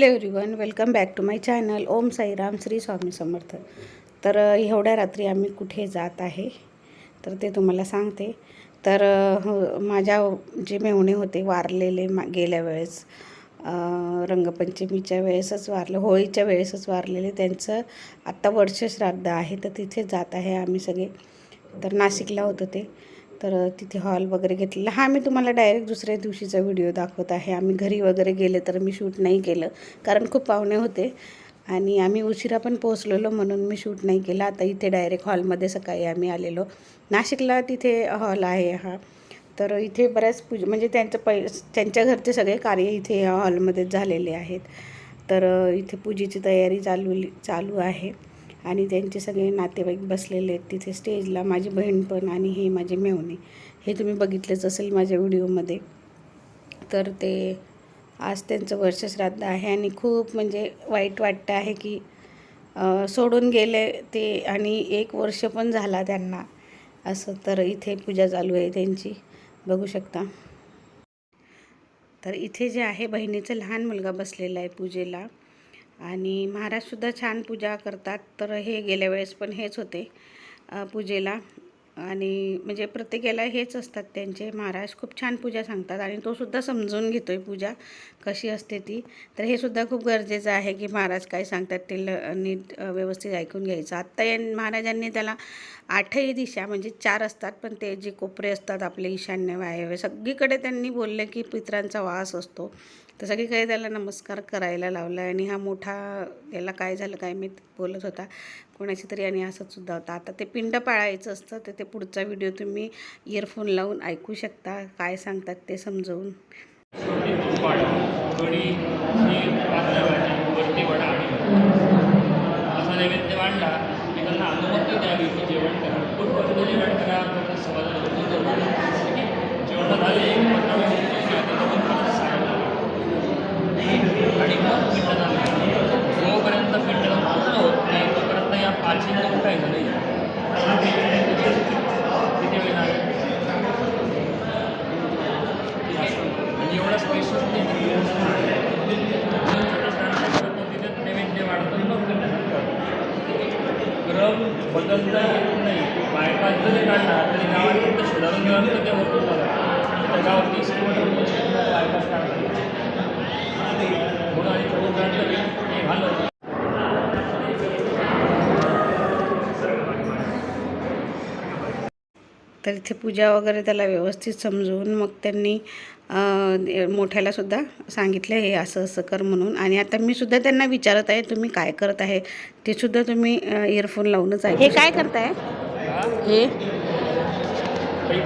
Hello everyone welcome back to my channel Om Sairam Shri Swami Samarth. तर एवढ्या रात्री आम्ही कुठे जात आहे? तर ते तुम्हाला सांगते. तर माझ्या जे मेहुणे होते वारलेले मा गेल्या वेळेस रंगपंचमीच्या वेळेसच वारलं होळीच्या वेळेसच वारलेले. त्यांचं आत्ता वर्ष श्राद्ध आहे तर तिथे जात आहे आम्ही सगळे. तर नाशिकला होतं ते. तर तिथे हॉल वगैरे घेतलेला. हा मी तुम्हाला डायरेक्ट दुसऱ्या दिवशीचा व्हिडिओ दाखवत आहे. आम्ही घरी वगैरे गेले तर मी शूट नाही केलं कारण खूप पाहुणे होते. आणि आम्ही उशिरा पण पोहोचलेलो म्हणून मी शूट नाही केलं. आता इथे डायरेक्ट हॉलमध्ये सकाळी आम्ही आलेलो. नाशिकला तिथे हॉल आहे हा. तर इथे बऱ्याच पूज म्हणजे त्यांचं पै त्यांच्या घरचे सगळे कार्य इथे या हॉलमध्येच झालेले आहेत. तर इथे पूजेची तयारी चालू चालू आहे. आणि त्यांचे सगळे नातेवाईक बसलेले आहेत तिथे स्टेजला माझी बहीण पण आणि हे माझे मेवणे हे तुम्ही बघितलंच असेल माझ्या व्हिडिओमध्ये. तर ते आज त्यांचं वर्षश्राद्ध आहे आणि खूप म्हणजे वाईट वाटतं आहे की सोडून गेले ते आणि एक वर्ष पण झाला त्यांना. असं तर इथे पूजा चालू आहे त्यांची. बघू शकता. तर इथे जे आहे बहिणीचा लहान मुलगा बसलेला आहे पूजेला. आणि महाराजसुद्धा छान पूजा करतात. तर हे गेल्या वेळेस पण हेच होते पूजेला. आणि म्हणजे प्रत्येकाला हेच असतात त्यांचे. महाराज खूप छान पूजा सांगतात आणि तो सुद्धा समजून घेतो आहे पूजा कशी असते ती. तर हे सुद्धा खूप गरजेचं आहे की महाराज काय सांगतात ते ल नीट व्यवस्थित ऐकून घ्यायचं. आत्ता या महाराजांनी त्याला आठही दिशा म्हणजे चार असतात पण ते जे कोपरे असतात आपले ईशान्य वायव्य सगळीकडे त्यांनी बोलले की पित्रांचा वास असतो. तर सगळीकडे त्याला नमस्कार करायला लावला आणि हा मोठा याला काय झालं काय मी बोलत होता. कोणाची तरी आणि असंच सुद्धा होता. आता ते पिंड पाळायचं असतं तर ते पुढचा व्हिडिओ तुम्ही इयरफोन लावून ऐकू शकता. काय सांगतात ते समजवून छोटी तुपाड कढी ही आपल्या भाजी वरती वडा आणि असा नैवेद्य वाढला की त्यांना अनुमती द्यावी की जेवण करा. खूप पद्धतीने जेवण करा तर समाजाला जेवण झाले की पंधरा मिनिट त्याच्यातून आणि मग पिंडदान जोपर्यंत पिंडदान पूर्ण होत नाही तोपर्यंत या पाचीनं उठायचं नाही किती वेळ लागेल? म्हणजे एवढा स्पेशल नाही तिथे नैवेद्य वाढतो मग क्रम बदलता येत नाही. बायपास जरी काढला तरी गावात फक्त शेजारून जेवण तर ते होतं बघा त्या गावात तीस किलोमीटर बायपास काढला म्हणून आणि थोडं जाणलं हे घालत तर इथे पूजा वगैरे त्याला व्यवस्थित समजवून मग त्यांनी अं, मोठ्याला सुद्धा सांगितलं हे असं असं कर म्हणून. आणि आता मी सुद्धा त्यांना विचारत आहे तुम्ही काय करत आहे? ते सुद्धा तुम्ही इयरफोन लावूनच आहे हे काय करताय? हे?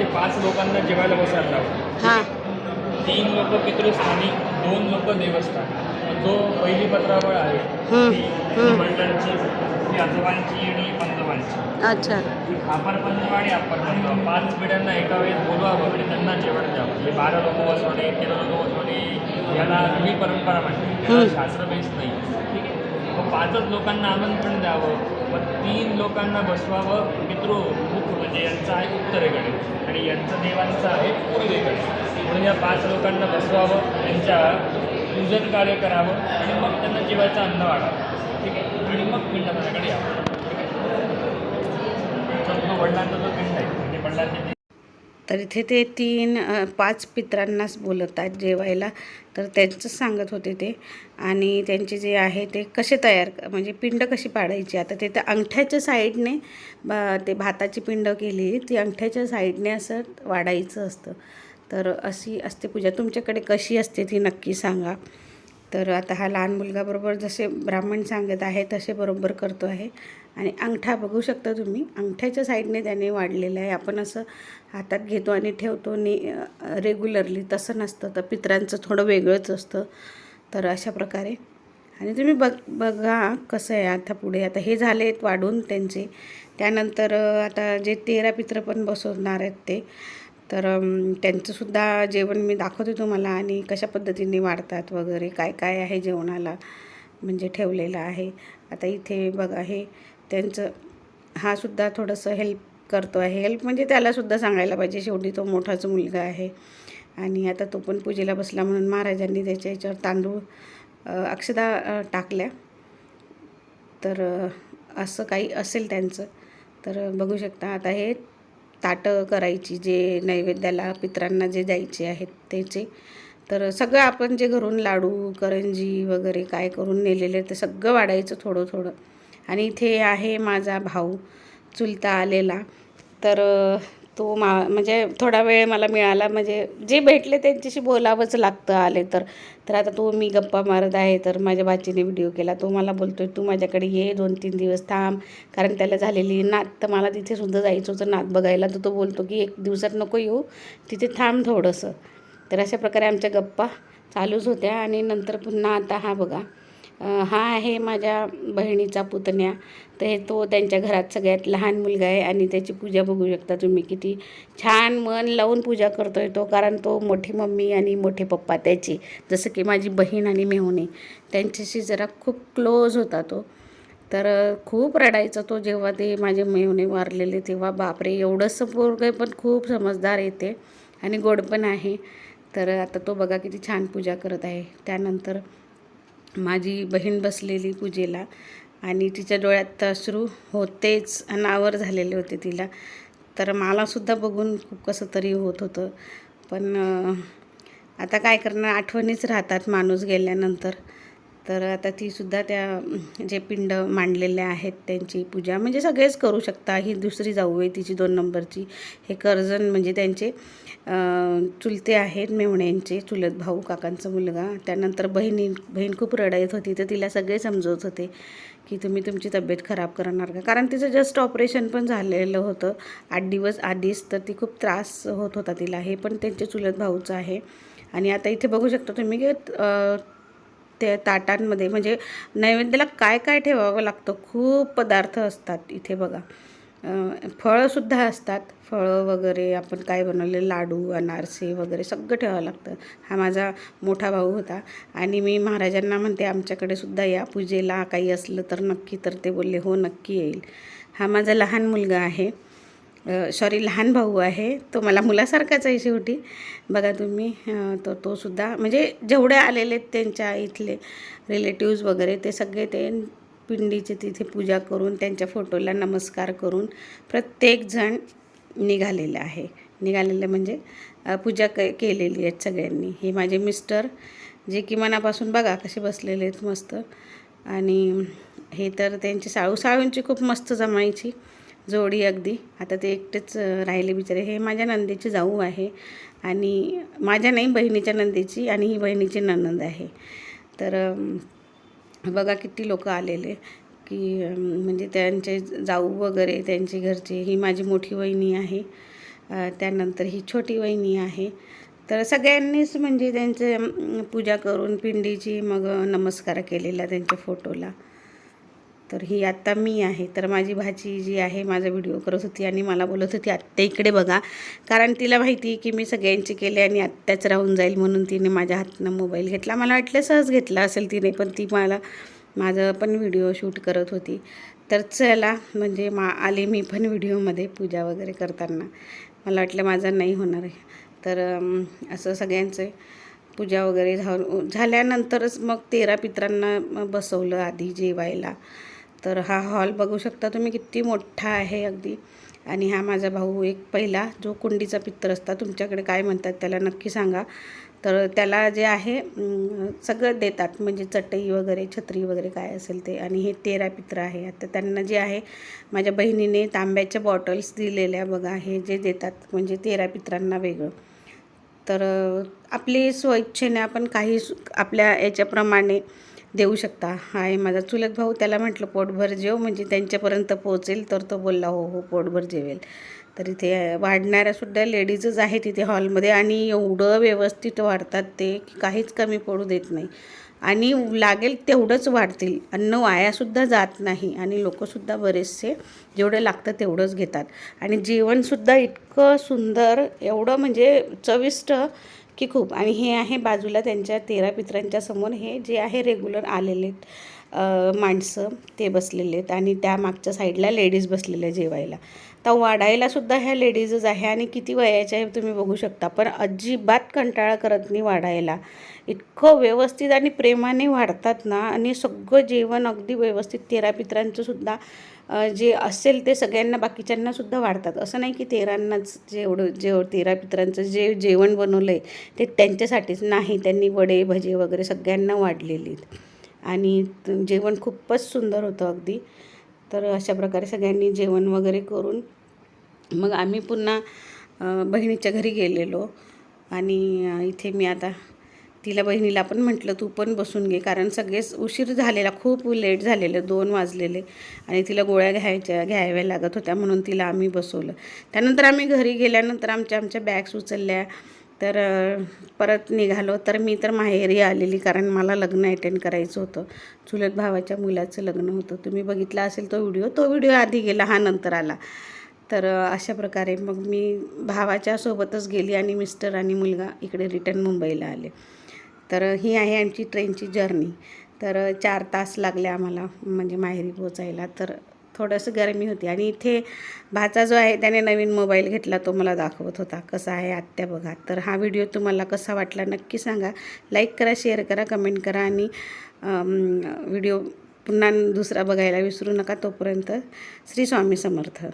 पाच लोकांना जेवायला बसायला हां. तीन लोक पितृस्थानी दोन लोक देवस्थान. जो पहिली पत्रावळ आहे आजोबांची आणि अच्छा. खापर पंजोबा आणि पंजोबा पाच पिढ्यांना एका वेळेस बोलवावं आणि त्यांना जेवण द्यावं हे बारा लोक बसवणे तेरा लोक बसवणे याला ही परंपरा म्हणते. शास्त्र बेस नाही. ठीक आहे? मग पाचच लोकांना आमंत्रण द्यावं. मग तीन लोकांना बसवावं. पितृमुख म्हणजे यांचं आहे उत्तरेकडे. आणि यांचं देवांचं आहे पूर्वेकडे. म्हणून या पाच लोकांना बसवावं. त्यांच्या पूजन कार्य करावं. आणि मग त्यांना जेवायचं अन्न वाढावं. ठीक आहे? आणि मग पिंडदानाकडे यावं ठीक आहे तर तो वडिलांचा जो पिंड आहे म्हणजे वडिलांचे तर इथे ते तीन पाच पित्रांनाच आहेत जेवायला. तर त्यांचंच सांगत होते ते. आणि त्यांचे जे आहे ते कसे तयार म्हणजे पिंड कशी पाडायची? आता ते तर अंगठ्याच्या साईडने बा ते भाताची पिंड केली ती अंगठ्याच्या साईडने असं वाढायचं असतं. तर अशी असते पूजा. तुमच्याकडे कशी असते ती नक्की सांगा. तर आता हा लहान मुलगा बरोबर जसे ब्राह्मण सांगत आहे तसे बरोबर करतो आहे. आणि अंगठा बघू शकता तुम्ही. अंगठ्याच्या साईडने त्याने वाढलेलं आहे. आपण असं हातात घेतो आणि ठेवतो ने रेग्युलरली तसं नसतं. तर पित्रांचं थोडं वेगळंच असतं. तर अशा प्रकारे. आणि तुम्ही बघ बघा कसं आहे आता पुढे. आता हे झाले आहेत वाढून त्यांचे. त्यानंतर आता जे तेरा पित्र पण बसवणार आहेत ते. तर त्यांचंसुद्धा जेवण मी दाखवते तुम्हाला. आणि कशा पद्धतीने वाढतात वगैरे काय काय आहे जेवणाला म्हणजे ठेवलेलं आहे. आता इथे बघा हे त्यांचं हा सुद्धा थोडंसं हेल्प करतो आहे. हेल्प म्हणजे त्यालासुद्धा सांगायला पाहिजे शेवटी तो मोठाच मुलगा आहे. आणि आता तो पण पूजेला बसला म्हणून महाराजांनी त्याच्या याच्यावर तांदूळ अक्षदा टाकल्या. तर असं काही असेल त्यांचं तर बघू शकता. आता हे ताटं करायची जे नैवेद्याला पित्रांना जे द्यायचे आहेत त्याचे. तर सगळं आपण जे घरून लाडू करंजी वगैरे काय करून नेलेले ते सगळं वाढायचं थोडं थोडं आणि इथे आहे माझा भाऊ चुलता आलेला. तर तो मा म्हणजे थोडा वेळ मला मिळाला म्हणजे जे भेटले त्यांच्याशी बोलावंच लागतं आले तर. तर आता तो मी गप्पा मारत आहे तर माझ्या बाचीने व्हिडिओ केला. तो मला बोलतोय तू माझ्याकडे ये दोन तीन दिवस थांब कारण त्याला झालेली नात तर मला तिथेसुद्धा जायचं होतं नात बघायला. तर तो बोलतो की एक दिवसात नको येऊ तिथे थांब थोडंसं. तर अशा प्रकारे आमच्या गप्पा चालूच होत्या आणि नंतर पुन्हा आता हा बघा हा आहे माझ्या बहिणीचा पुतण्या. तर हे तो त्यांच्या घरात सगळ्यात लहान मुलगा आहे आणि त्याची पूजा बघू शकता तुम्ही किती छान मन लावून पूजा करतो आहे तो कारण तो मोठी मम्मी आणि मोठे पप्पा त्याची जसं की माझी बहीण आणि मेहुणे त्यांच्याशी जरा खूप क्लोज होता तो. तर खूप रडायचा तो जेव्हा ते माझे मेहुणे वारलेले तेव्हा बापरे एवढंसं पोरग पण खूप समजदार येते आणि गोड पण आहे. तर आता तो बघा किती छान पूजा करत आहे. त्यानंतर माझी बहीण बसलेली पूजेला आणि तिच्या डोळ्यात अश्रू होतेच अनावर झालेले होते तिला. तर मलासुद्धा बघून खूप कसं तरी होत होतं. पण आता काय करणार? आठवणीच राहतात माणूस गेल्यानंतर. तर आता तीसुद्धा त्या जे पिंड मांडलेले आहेत त्यांची पूजा म्हणजे सगळेच करू शकता. ही दुसरी जाऊ आहे तिची दोन नंबरची. हे कर्जन म्हणजे त्यांचे चुलते आहेत मेवण्यांचे चुलत भाऊ काकांचा मुलगा. त्यानंतर बहिणी बहीण खूप रडायत होती तर तिला सगळे समजवत होते की तुम्ही तुमची तब्येत खराब करणार का? कारण तिचं जस्ट ऑपरेशन पण झालेलं होतं. आठ दिवस आधीच तर ती खूप त्रास होत होता तिला. हे पण त्यांचे चुलत भाऊचं आहे. आणि आता इथे बघू शकता तुम्ही की ते ताटांमध्ये म्हणजे नैवेद्याला काय काय ठेवावं लागतं? खूप पदार्थ असतात इथे बघा. फळंसुद्धा असतात. फळं वगैरे आपण काय बनवले? लाडू अनारसे वगैरे सगळं ठेवावं लागतं. हा माझा मोठा भाऊ होता. आणि मी महाराजांना म्हणते आमच्याकडे सुद्धा या. पूजेला काही असलं तर नक्की तर ते बोलले हो नक्की येईल. हा माझा लहान मुलगा आहे. सॉरी लहान भाऊ आहे. तो मला मुलासारखाच आहे शेवटी. बघा तुम्ही तर तो सुद्धा म्हणजे जेवढे आलेले आहेत त्यांच्या इथले रिलेटिव्ज वगैरे ते सगळे ते पिंडीचे तिथे पूजा करून त्यांच्या फोटोला नमस्कार करून प्रत्येकजण निघालेलं आहे. निघालेलं म्हणजे पूजा क केलेली आहेत सगळ्यांनी. हे माझे मिस्टर जे की मनापासून बघा कसे बसलेले आहेत मस्त. आणि हे तर त्यांची साळू साळूंची खूप मस्त जमायची. जोडी अगदी. आता ते एकटेच राहिले बिचारे. हे माझ्या नंदीची जाऊ आहे आणि माझ्या नाही बहिणीच्या नंदीची आणि ही बहिणीची ननंद आहे. तर बघा किती लोक आलेले की म्हणजे त्यांचे जाऊ वगैरे त्यांचे घरचे ही माझी मोठी वहिनी आहे. त्यानंतर ही छोटी वहिनी आहे. तर सगळ्यांनीच म्हणजे त्यांचे पूजा करून पिंडीची मग नमस्कार केलेला त्यांच्या फोटोला. तर ही आत्ता मी आहे. तर माझी भाची जी आहे माझा व्हिडिओ करत होती आणि मला बोलत होती आत्या इकडे बघा. कारण तिला माहिती की मी सगळ्यांची केले आणि आत्ताच राहून जाईल म्हणून तिने माझ्या हातनं मोबाईल घेतला. मला वाटलं सहज घेतला असेल तिने पण ती मला माझं पण व्हिडिओ शूट करत होती. तर चला म्हणजे मा आले मी पण व्हिडिओमध्ये पूजा वगैरे करताना. मला वाटलं माझं नाही होणार आहे. तर असं सगळ्यांचं पूजा वगैरे झाल्यानंतरच मग तेरा पित्रांना बसवलं आधी जेवायला. तर हा हॉल बघू शकता तुम्ही किती मोठा आहे अगदी. आणि हा माझा भाऊ एक पहिला जो कुंडीचा पित्तर असता. तुमच्याकडे काय म्हणतात त्याला नक्की सांगा. तर त्याला जे आहे सगळं देतात. म्हणजे चटई वगैरे छत्री वगैरे काय असेल ते. आणि हे तेरा पित्र आहे. आता त्यांना जे आहे माझ्या बहिणीने तांब्याच्या बॉटल्स दिलेल्या बघा. हे जे देतात म्हणजे तेरा पित्रांना वेगळं. तर आपली स्वइच्छेने आपण काही सु- आपल्या याच्याप्रमाणे देऊ शकता. आहे माझा चुलत भाऊ त्याला म्हटलं पोटभर जेव. म्हणजे त्यांच्यापर्यंत पोहोचेल तर तो बोलला हो हो पोटभर जेवेल. तर इथे वाढणाऱ्यासुद्धा लेडीजच आहेत तिथे हॉलमध्ये आणि एवढं व्यवस्थित वाढतात ते की काहीच कमी पडू देत नाही. आणि लागेल तेवढंच वाढतील. अन्न वायासुद्धा जात नाही आणि लोकंसुद्धा बरेचसे जेवढं लागतं तेवढंच घेतात. आणि जेवणसुद्धा इतकं सुंदर एवढं म्हणजे चविष्ट की खूप. आणि हे आहे बाजूला त्यांच्या तेरा पित्रांच्या समोर हे जे आहे रेग्युलर आलेले माणसं ते बसलेले आहेत. आणि त्या मागच्या साईडला लेडीज बसलेल्या जेवायला. तर वाढायला सुद्धा ह्या लेडीजच आहे आणि किती वयाच्या आहे तुम्ही बघू शकता. पण अजिबात कंटाळा करत नाही वाढायला. इतकं व्यवस्थित आणि प्रेमाने वाढतात ना आणि सगळं जेवण अगदी व्यवस्थित तेरापित्रांचंसुद्धा जे असेल ते सगळ्यांना बाकीच्यांनासुद्धा वाढतात. असं नाही की तेरांनाच जेवढं जेव तेरा पित्रांचं जे जेवण बनवलं आहे ते त्यांच्यासाठीच नाही. त्यांनी वडे भजे वगैरे सगळ्यांना वाढलेली आणि जेवण खूपच सुंदर होतं अगदी. तर अशा प्रकारे सगळ्यांनी जेवण वगैरे करून मग आम्ही पुन्हा बहिणीच्या घरी गेलेलो. आणि इथे मी आता तिला बहिणीला पण म्हटलं तू पण बसून घे. कारण सगळेच उशीर झालेला खूप लेट झालेले दोन वाजलेले. आणि तिला गोळ्या घ्यायच्या घ्याव्या लागत होत्या म्हणून तिला आम्ही बसवलं. त्यानंतर आम्ही घरी गेल्यानंतर आमच्या आमच्या बॅग्स उचलल्या. तर परत निघालो. तर मी तर माहेरी आलेली कारण मला लग्न अटेंड करायचं होतं. चुलत भावाच्या मुलाचं लग्न होतं. तुम्ही बघितला असेल तो व्हिडिओ तो व्हिडिओ आधी गेला हा नंतर आला. तर अशा प्रकारे मग मी भावाच्या सोबतच गेली आणि मिस्टर आणि मुलगा इकडे रिटर्न मुंबईला आले. तर ही आहे आमची ट्रेनची जर्नी. तर चार तास लागले आम्हाला म्हणजे माहेरी पोचायला तर थोडंसं गरमी होती आणि इथे भाचा जो आहे त्याने नवीन मोबाईल घेतला तो मला दाखवत होता. कसा आहे आत्या बघा. तर हा व्हिडिओ तुम्हाला कसा वाटला नक्की सांगा. लाईक करा शेअर करा कमेंट करा आणि व्हिडिओ पुन्हा दुसरा बघायला विसरू नका तोपर्यंत. श्री स्वामी समर्थ.